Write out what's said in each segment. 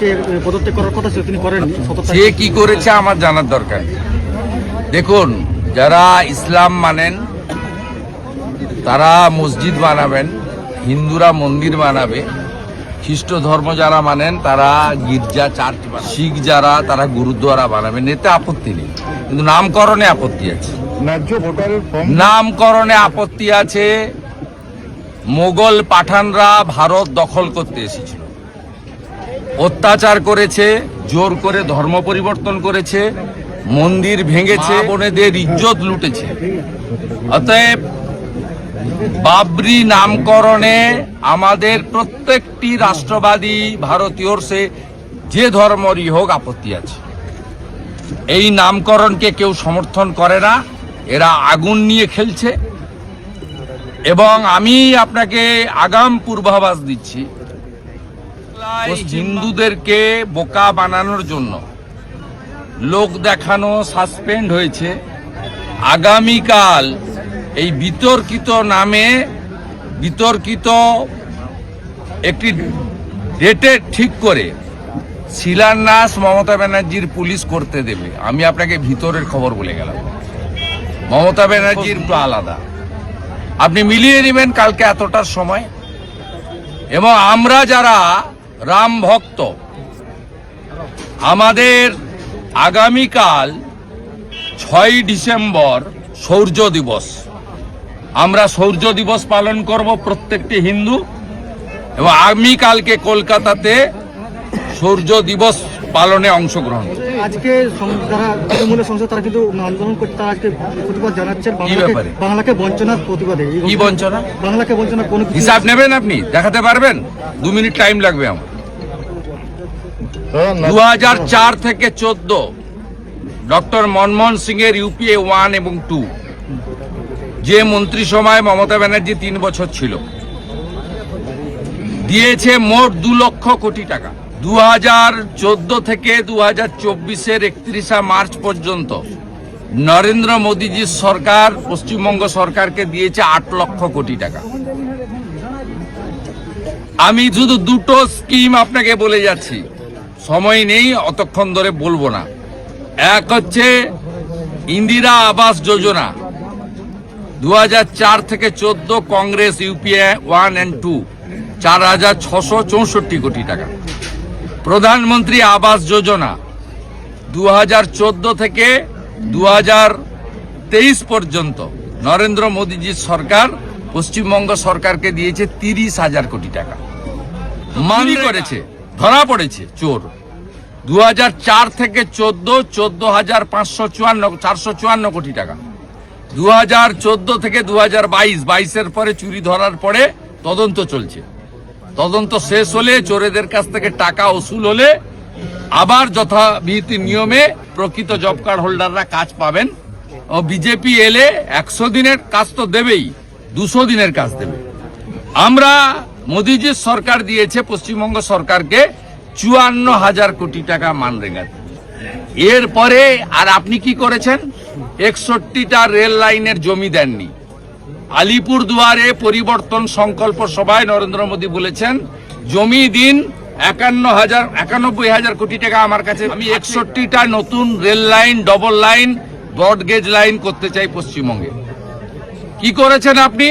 কে পদত্যাগ করার কথা ছিল তিনি করেননি সে কি করেছে আমার জানার দরকার দেখুন যারা ইসলাম মানেন তারা মসজিদ বানাবেন হিন্দুরা মন্দির বানাবে খ্রিস্ট ধর্ম যারা মানেন তারা গির্জা চার্চ বানাবে। শিখ যারা তারা গুরুদ্বারা বানাবেন এতে আপত্তি নেই কিন্তু নামকরণে আপত্তি আছে। নামকরণে আপত্তি আছে। মোগল পাঠানরা ভারত দখল করতে এসেছিল। অত্যাচার করেছে, জোর করে ধর্ম পরিবর্তন করেছে, মন্দির ভেঙেছে বোনেদের ইজ্জত লুটেছে। অতএব বাবরি নামকরণে আমাদের প্রত্যেকটি রাষ্ট্রবাদী ভারতীয়র সে যে ধর্মরই হোক আপত্তি আছে। এই নামকরণকে কেউ সমর্থন করে না, এরা আগুন নিয়ে খেলছে। এবং আমি আপনাকে আগাম পূর্বাভাস দিচ্ছি হিন্দুদেরকে বোকা বানানোর জন্য লোক দেখানো সাসপেন্ড হয়েছে। আগামীকাল এই বিতর্কিত নামে বিতর্কিত একটি ডেটে ঠিক করে শিলান্যাস মমতা ব্যানার্জির পুলিশ করতে দেবে। আমি আপনাকে ভিতরের খবর বলে গেলাম। মমতা ব্যানার্জির আলাদা। আপনি মিলিয়ে নেবেন কালকে এতটার সময়। এবং আমরা যারা রাম ভক্ত। আমাদের আগামীকাল ছয় ডিসেম্বর সৌর্য দিবস। আমরা সৌর্য দিবস পালন করব প্রত্যেকটি হিন্দু এবং আমি কালকে কলকাতাতে সূর্য দিবস পালনে অংশগ্রহণ। আজকে যারা সংসদ তারা কিন্তু আন্দোলন করতে আজকে প্রতিবাদ জানাচ্ছেন। বাংলাকে বঞ্চনার প্রতিবাদে। কি বঞ্চনা? বাংলাকে বঞ্চনার কোনো হিসাব নেবেন আপনি? দেখাতে পারবেন? দু মিনিট টাইম লাগবে আমার। দু চার থেকে চোদ্দ। ডক্টর মনমোহন সিং এর ইউপিএ ওয়ান এবং টু। যে মন্ত্রিসভায় মমতা ব্যানার্জি তিন বছর ছিল। দিয়েছে মোট দু লক্ষ কোটি টাকা। দু হাজার চোদ্দ থেকে দু হাজার চব্বিশের একত্রিশা মার্চ পর্যন্ত নরেন্দ্র মোদীজির সরকার, পশ্চিমবঙ্গ সরকারকে দিয়েছে আট লক্ষ কোটি টাকা। আমি শুধু দুটো স্কিম আপনাকে বলে যাচ্ছি। সময় নেই অতক্ষণ ধরে বলব না। এক হচ্ছে ইন্দিরা আবাস যোজনা। দু চার থেকে চোদ্দ Congress UPA one and two চার হাজার ছশো চৌষট্টি কোটি টাকা। প্রধানমন্ত্রী আবাস যোজনা দু চোদ্দ থেকে দু তেইশ পর্যন্ত নরেন্দ্র মোদীজির সরকার পশ্চিমবঙ্গ সরকারকে দিয়েছে তিরিশ হাজার কোটি টাকা। মানি করেছে। ধরা পড়েছে, চোর। দু থেকে চোদ্দ চোদ্দ হাজার পাঁচশো চুয়ান্ন, চারশো চুয়ান্ন কোটি টাকা। দু হাজার চোদ্দ থেকে দু হাজার বাইশ, বাইশের পরে চুরি ধরার পরে তদন্ত চলছে। তদন্ত শেষ হলে চোরেদের কাছ থেকে টাকা উসুল হলে আবার যথাবিহিত নিয়মে প্রকৃত জব কার্ড হোল্ডাররা কাজ পাবেন ও বিজেপি এলে একশো দিনের কাজ তো দেবেই, দুশো দিনের কাজ দেবে। আমরা মোদিজির সরকার দিয়েছে, পশ্চিমবঙ্গ সরকারকে চুয়ান্ন হাজার কোটি টাকা মানরেগাতে এরপরে আর আপনি কি করেছেন? একষট্টিটা রেল লাইনের জমি দেননি। আলিপুর দুয়ারে পরিবর্তন সংকল্প সভায় নরেন্দ্র মোদী বলেছেন, জমি দিন একান্ন হাজার, একানব্বই হাজার কোটি টাকা আমার কাছে। আমি একষট্টিটা নতুন rail line, double line broad gauge line করতে চাই পশ্চিমবঙ্গে। কি করেছেন আপনি?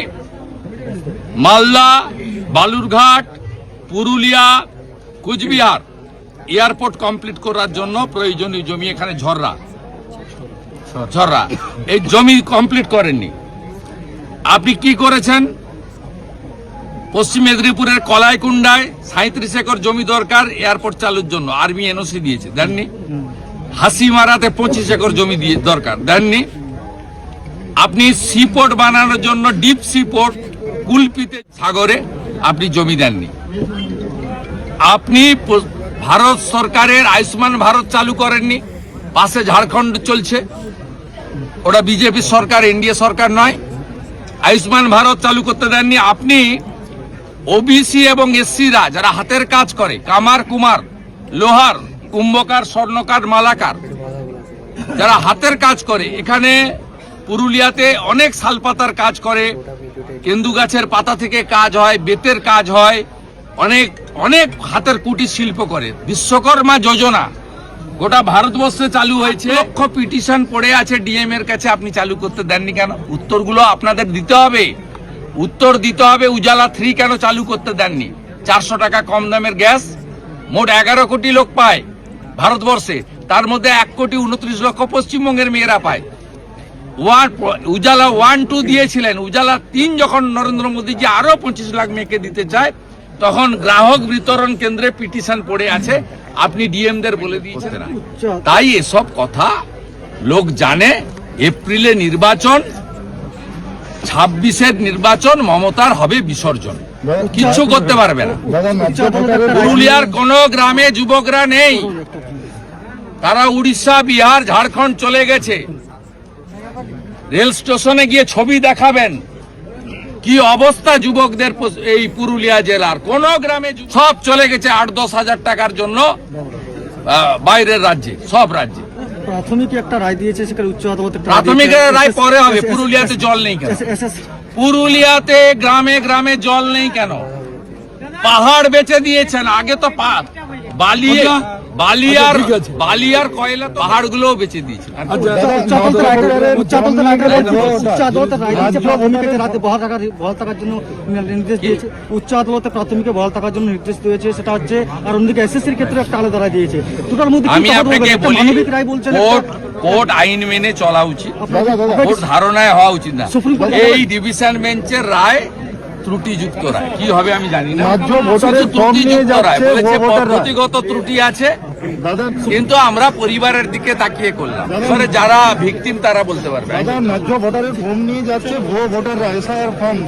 মালদা বালুরঘাট, পুরুলিয়া, কুচবিহার এয়ারপোর্ট কমপ্লিট করার জন্য প্রয়োজনীয় জমি এখানে ঝররা। ঝররা। এই জমি কমপ্লিট করেননি। আপনি কি করেছেন? পশ্চিম মেদিনীপুরের কলাইকুণ্ডায় সাঁত্রিশ একর জমি দরকার এয়ারপোর্ট চালুর জন্য। আর্মি এনওসি দিয়েছে। দেননি? হাসিমারাতে পঁচিশ একর জমি দিয়ে দরকার। দেননি? আপনি সিপোর্ট বানানোর জন্য ডিপ সিপোর্ট কুলপিতে সাগরে আপনি জমি দেননি। আপনি ভারত সরকারের আয়ুষ্মান ভারত চালু করেননি পাশে ঝাড়খণ্ড চলছে। ওটা বিজেপি সরকার, এনডিএ সরকার নয়। আয়ুষ্মান ভারত চালু করতে দেননি। আপনি ওবিসি এবং এসসিরা যারা হাতের কাজ করে, কামার কুমার, লোহার, কুম্ভকার, স্বর্ণকার, মালাকার, যারা হাতের কাজ করে, এখানে পুরুলিয়াতে অনেক শালপাতার কাজ করে কেন্দু গাছের পাতা থেকে কাজ হয় বেতের কাজ হয়। অনেক অনেক হাতের কুটির শিল্প করে। বিশ্বকর্মা যোজনা। গোটা ভারতবর্ষে চালু হয়েছে। লক্ষ পিটিশন পড়ে আছে ডিএম এর কাছে। আপনি চালু করতে দেননি কেন? উত্তরগুলো আপনাদের দিতে হবে। উত্তর দিতে হবে উজালা থ্রি কেন চালু করতে দেননি? চারশো টাকা কম দামের গ্যাস মোট এগারো কোটি লোক পায় ভারতবর্ষে। তার মধ্যে এক কোটি উনত্রিশ লক্ষ পশ্চিমবঙ্গের মেয়েরা পায়। ওয়ান উজালা ওয়ান, টু দিয়েছিলেন। উজালা তিন যখন নরেন্দ্র মোদীজি আরও পঁচিশ লাখ মেয়েকে দিতে চায়, তখন গ্রাহক বিতরণ কেন্দ্রে পিটিশন পড়ে আছে। আপনি ডিএমদের বলে দিয়েছেন। তাই এসব কথা লোক জানে। এপ্রিলে নির্বাচন, ছাব্বিশের নির্বাচন, মমতার হবে বিসর্জন। কিচ্ছু করতে পারবে না। পুরুলিয়ার কোনো গ্রামে যুবকরা নেই। তারা উড়িষ্যা, বিহার, ঝাড়খণ্ড চলে গেছে। রেল স্টেশনে গিয়ে ছবি দেখাবেন। কি অবস্থা যুবকদের এই পুরুলিয়া জেলার? কোন গ্রামে সব চলে গেছে আট দশ হাজার টাকার জন্য বাইরের রাজ্যে সব রাজ্যে। প্রাথমিক একটা রায় দিয়েছে সেখানে উচ্চ আদালত প্রাথমিক রায় পরে হবে পুরুলিয়াতে জল নেই কেন? পুরুলিয়াতে গ্রামে গ্রামে জল নেই কেন? পাহাড় বেচে দিয়েছেন আগে তো পা বালিয়ে বালিয়ার বালিয়ার কয়লা পাহাড়গুলো বেচে দিয়েছে। দিয়েছে উচ্চ আদালতে প্রাথমিকে বহাল থাকার জন্য নির্দেশ দিয়েছে সেটা হচ্ছে আর অন্যদিকে এসএসসির ক্ষেত্রে একটা আলাদা রায় দিয়েছে। দুটার মধ্যে আমি আপনাকে বলি রায় বলছেন কোর্ট আইন মেনে চলা উচিত। ধারণায় হওয়া উচিত না। এই ডিভিশন বেঞ্চের রায় ত্রুটিযুক্ত রায়। কি হবে আমি জানি না। ত্রুটিযুক্ত রায়। বলেছে। পদ্ধতিগত ত্রুটি আছে। কিন্তু আমরা পরিবারের দিকে তাকিয়ে করলাম। এবারে যারা ভিকটিম তারা বলতে পারবে। ন্যায্য ভোটারের ফর্ম নিয়ে যাচ্ছে ভুয়ো ভোটাররা এসআইআর ফর্ম।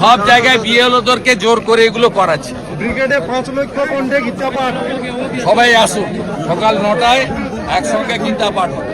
সব জায়গায় বিএলওদেরকে জোর করে এগুলো করাচ্ছে। ব্রিগেডে পাঁচ লক্ষ কণ্ঠে গীতা পাঠ। সবাই আসুন সকাল নটায় একসঙ্গে গীতা পাঠ হবে।